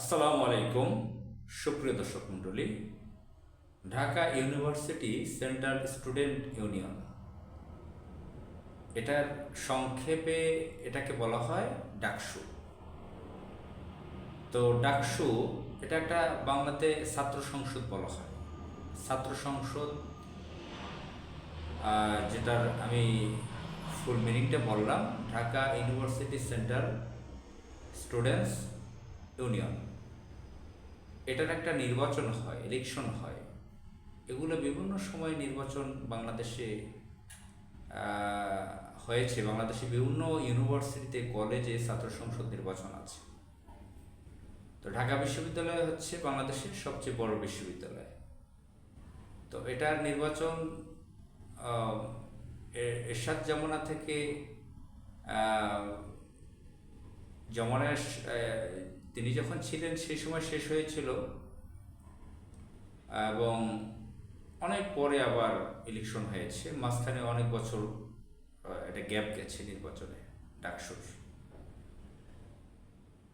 আসসালামু আলাইকুম, সুপ্রিয় দর্শক মণ্ডলী। Dhaka university central student union. এটার সংক্ষেপে এটাকে বলা হয় ডাকসু। তো ডাকসু, এটা একটা বাংলাতে ছাত্র সংসদ বলা হয়। ছাত্র সংসদ যেটার আমি ফুল মিনিংটা বললাম, Dhaka university central students union. এটার একটা নির্বাচন হয় ইলেকশন হয়। এগুলো বিভিন্ন সময় নির্বাচন বাংলাদেশে হয়েছে। বাংলাদেশে বিভিন্ন ইউনিভার্সিটিতে কলেজে ছাত্র সংসদ নির্বাচন আছে। তো ঢাকা বিশ্ববিদ্যালয় হচ্ছে বাংলাদেশের সবচেয়ে বড় বিশ্ববিদ্যালয়। তো এটার নির্বাচন এরশাদ জামনা থেকে আহ, তিনি যখন ছিলেন সেই সময় শেষ হয়েছিল, এবং অনেক পরে আবার ইলেকশন হয়েছে। মাঝখানে অনেক বছর একটা গ্যাপ গেছে নির্বাচনে, ডাকসুর।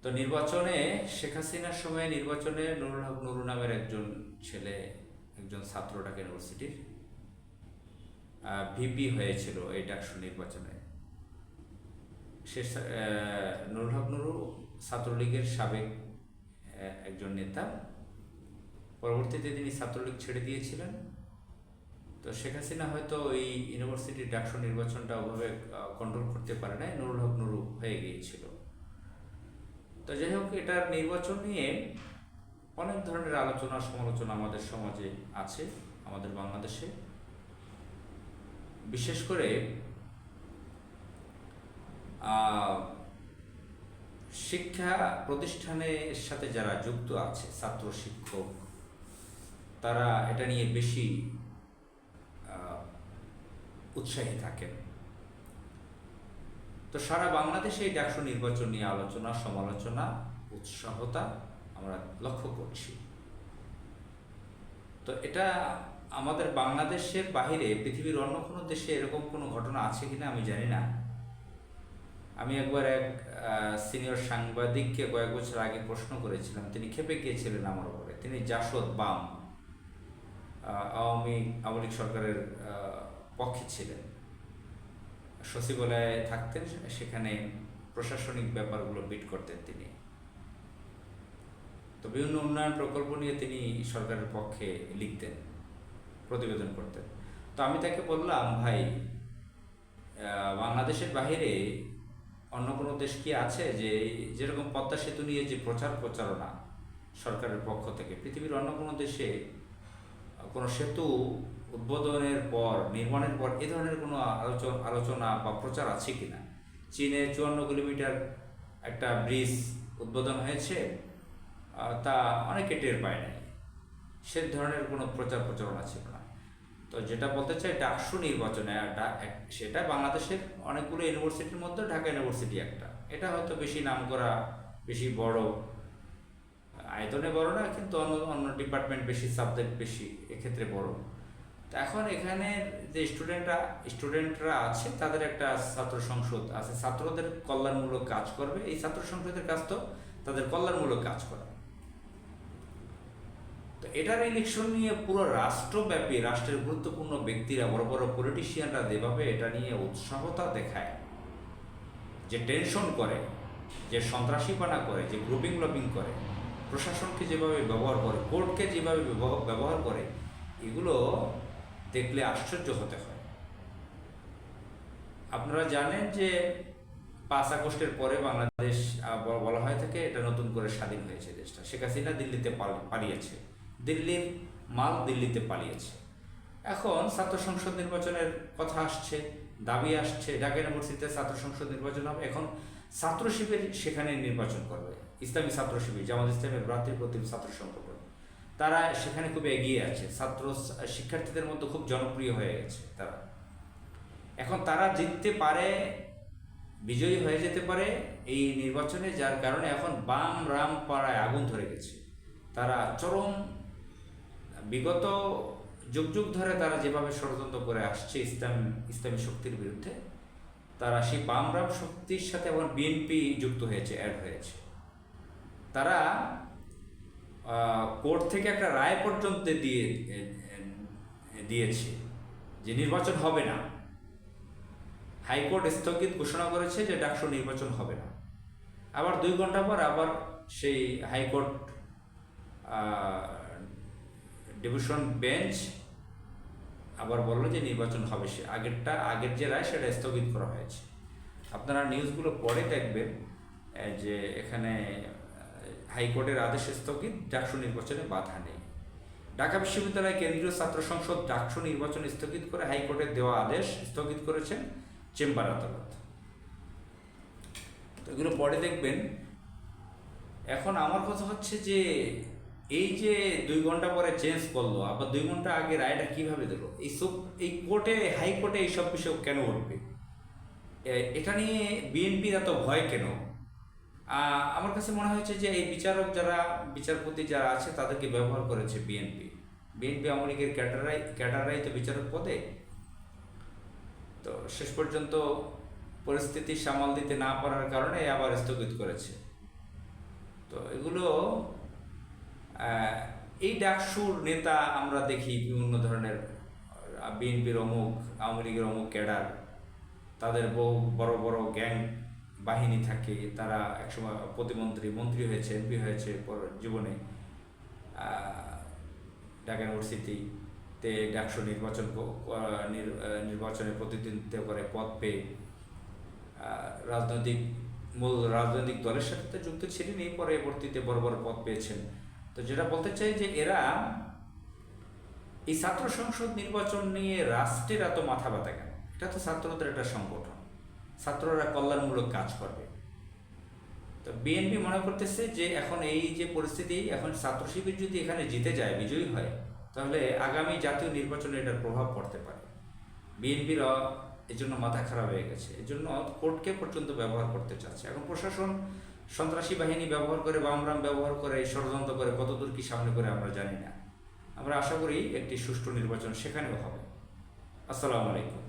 তো নির্বাচনে শেখ হাসিনার সময় নির্বাচনে নুরুল হক নুরু নামের একজন ছেলে, একজন ছাত্র ঢাকা ইউনিভার্সিটির ভিপি হয়েছিল এই ডাকসু নির্বাচনে। সে নুরুল হক নুরু ছাত্রলীগের সাবেক একজন নেতা। পরবর্তীতে তিনি ছাত্রলীগ ছেড়ে দিয়েছিলেন। তো শেখ হাসিনা হয়তো ওই ইউনিভার্সিটির ডাকসু নির্বাচনটা ওভাবে কন্ট্রোল করতে পারে নাই। নুরুল হক নুরু হয়ে গিয়েছিল। তো যাই হোক, এটার নির্বাচন নিয়ে অনেক ধরনের আলোচনা, সমালোচনা আমাদের সমাজে আছে, আমাদের বাংলাদেশে। বিশেষ করে শিক্ষা প্রতিষ্ঠানের সাথে যারা যুক্ত আছে, ছাত্র শিক্ষক, তারা এটা নিয়ে বেশি উৎসাহী থাকেন। তো সারা বাংলাদেশে এই ডাকসু নির্বাচন নিয়ে আলোচনা, সমালোচনা, উৎসাহতা আমরা লক্ষ্য করছি। তো এটা আমাদের বাংলাদেশের বাইরে পৃথিবীর অন্য কোনো দেশে এরকম কোনো ঘটনা আছে কিনা আমি জানি না। আমি একবার এক সিনিয়র সাংবাদিককে কয়েক বছর আগে প্রশ্ন করেছিলাম, তিনি খেপে গিয়েছিলেন আমার উপরে। তিনি জাসদ বাম আওয়ামী আওয়ামী সরকারের পক্ষে ছিলেন। সচিবালয়ে থাকতেন, সেখানে প্রশাসনিক ব্যাপারগুলো বিট করতেন তিনি। তো বিভিন্ন উন্নয়ন প্রকল্প নিয়ে তিনি সরকারের পক্ষে লিখতেন, প্রতিবেদন করতেন। তো আমি তাকে বললাম, ভাই বাংলাদেশের বাইরে অন্য কোনো দেশ কি আছে যে যেরকম পদ্মা সেতু নিয়ে যে প্রচার প্রচারণা সরকারের পক্ষ থেকে? পৃথিবীর অন্য কোনো দেশে কোনো সেতু উদ্বোধনের পর, নির্মাণের পর এ ধরনের কোনো আলোচনা আলোচনা বা প্রচার আছে কি না চীনে চুয়ান্ন কিলোমিটার একটা ব্রিজ উদ্বোধন হয়েছে তা অনেকে টের পায় নাই। সে ধরনের কোনো প্রচার প্রচারণা ছিল না তো যেটা বলতে চাই নির্বাচনে আর ডা- এক- সেটা বাংলাদেশের অনেকগুলো ইউনিভার্সিটির মধ্যে ঢাকা ইউনিভার্সিটি একটা। এটা হয়তো বেশি নাম করা বেশি বড় আয়তনে বড় না, কিন্তু অন্য অন্য ডিপার্টমেন্ট বেশি সাবজেক্ট বেশি, এক্ষেত্রে বড়। তো এখন এখানে যে স্টুডেন্টরা স্টুডেন্টরা আছে, তাদের একটা ছাত্র সংসদ আছে। ছাত্রদের কল্যাণমূলক কাজ করবে। এই ছাত্র সংসদের কাজ তো তাদের কল্যাণমূলক কাজ করা। তো এটার ইলেকশন নিয়ে পুরো রাষ্ট্রব্যাপী, রাষ্ট্রের গুরুত্বপূর্ণ ব্যক্তিরা, বড় বড় পলিটিশিয়ানরা যেভাবে এটা নিয়ে উৎসাহতা দেখায়, যে টেনশন করে, যে সন্ত্রাসীপানা করে, যে গ্রুপিং লপিং করে, প্রশাসনকে যেভাবে ব্যবহার করে কোর্টকে যেভাবে ব্যবহার- করে, এগুলো দেখলে আশ্চর্য হতে হয়। আপনারা জানেন যে পাঁচ আগস্টের পরে বাংলাদেশ বলা হয় থাকে এটা নতুন করে স্বাধীন হয়েছে দেশটা। শেখ হাসিনা দিল্লিতে পাল- পালিয়েছে। দিল্লির মাল দিল্লিতে পালিয়েছে। এখন ছাত্র সংসদ নির্বাচনের কথা আসছে, দাবি আসছে ঢাকা ইউনিভার্সিটিতে ছাত্র সংসদ নির্বাচন হবে। এখন ছাত্র শিবির সেখানে নির্বাচন করবে। ইসলামী ছাত্র শিবির, জামাত ইসলামের ভ্রাতৃ প্রতিম ছাত্র সংগঠন। তারা সেখানে খুব এগিয়ে আছে। ছাত্র শিক্ষার্থীদের মধ্যে খুব জনপ্রিয় হয়ে গেছে তারা। এখন তারা জিততে পারে, বিজয়ী হয়ে যেতে পারে এই নির্বাচনে, যার কারণে এখন বাম রাম পাড়ায় আগুন ধরে গেছে। তারা চরম বিগত যুগ যুগ ধরে তারা যেভাবে ষড়যন্ত্র করে আসছে ইসলাম, ইসলামী শক্তির বিরুদ্ধে, তারা সেই বাম রাম শক্তির সাথে এখন বিএনপি যুক্ত হয়েছে অ্যাড হয়েছে। তারা কোর্ট থেকে একটা রায় পর্যন্ত দিয়ে দিয়েছে যে নির্বাচন হবে না। হাইকোর্ট স্থগিত ঘোষণা করেছে যে ডাকসু নির্বাচন হবে না। আবার দুই ঘণ্টা পর আবার সেই হাইকোর্ট ডিভিশন বেঞ্চ আবার বলল যে নির্বাচন হবে সে, আগেরটা, আগের যে রায় সেটা স্থগিত করা হয়েছে। আপনারা নিউজগুলো পরে দেখবেন যে এখানে হাইকোর্টের আদেশ স্থগিত, ডাকসু নির্বাচনে বাধা নেই। ঢাকা বিশ্ববিদ্যালয় কেন্দ্রীয় ছাত্র সংসদ ডাকসু নির্বাচন স্থগিত করে হাইকোর্টের দেওয়া আদেশ স্থগিত করেছেন চেম্বার আদালত। তো এগুলো পরে দেখবেন। এখন আমার কথা হচ্ছে যে এই যে দুই ঘণ্টা পরে চেঞ্জ করল, আবার দুই ঘণ্টা আগে রায়টা কীভাবে দেবো এই সব এই কোর্টে হাইকোর্টে এইসব বিষয় কেন উঠবে এটা নিয়ে বিএনপির এত ভয় কেন? আমার কাছে মনে হয়েছে যে এই বিচারক যারা, বিচারপতি যারা আছে, তাদেরকে ব্যবহার করেছে বিএনপি বিএনপি আওয়ামী লীগের ক্যাডারাই ক্যাডারাই তো বিচারক পদে। তো শেষ পর্যন্ত পরিস্থিতি সামাল দিতে না পারার কারণে আবার স্থগিত করেছে। তো এগুলো এই ডাকসুর নেতা আমরা দেখি বিভিন্ন ধরনের বিএনপির অমুক, আওয়ামী লীগের অমুক ক্যাডার, তাদের বহু বড় বড় গ্যাং বাহিনী থাকে, তারা একসময় প্রতিমন্ত্রী, মন্ত্রী হয়েছে, এমপি হয়েছে জীবনে ঢাকা ইউনিভার্সিটিতে ডাকসু নির্বাচন নির্বাচনে প্রতিদ্বন্দ্বিতা করে পদ পেয়ে রাজনৈতিক, মূল রাজনৈতিক দলের সাথে তো যুক্ত ছিলেন, এই পরবর্তীতে বড় বড় পদ পেয়েছেন। তো যেটা বলতে চাই যে এরা এই ছাত্র সংসদ নির্বাচন নিয়ে রাষ্ট্রের এত মাথা ব্যথা কেন? এটা তো ছাত্রদের একটা সংগঠন। ছাত্ররা কল্যাণমূলক কাজ করবে। তো বিএনপি মনে করতেছে যে এখন এই যে পরিস্থিতি, এখন ছাত্র শিবির যদি এখানে জিতে যায়, বিজয়ী হয়, তাহলে আগামী জাতীয় নির্বাচনে এটার প্রভাব পড়তে পারে। বিএনপির এর জন্য মাথা খারাপ হয়ে গেছে। এর জন্য কোর্টকে পর্যন্ত ব্যবহার করতে চাচ্ছে। এখন প্রশাসন সন্ত্রাসী বাহিনী ব্যবহার করে বা আমরা ব্যবহার করে ষড়যন্ত্র করে কতদূর কি সামনে করে আমরা জানি না। আমরা আশা করি একটি সুষ্ঠু নির্বাচন সেখানেও হবে। আসসালামু আলাইকুম।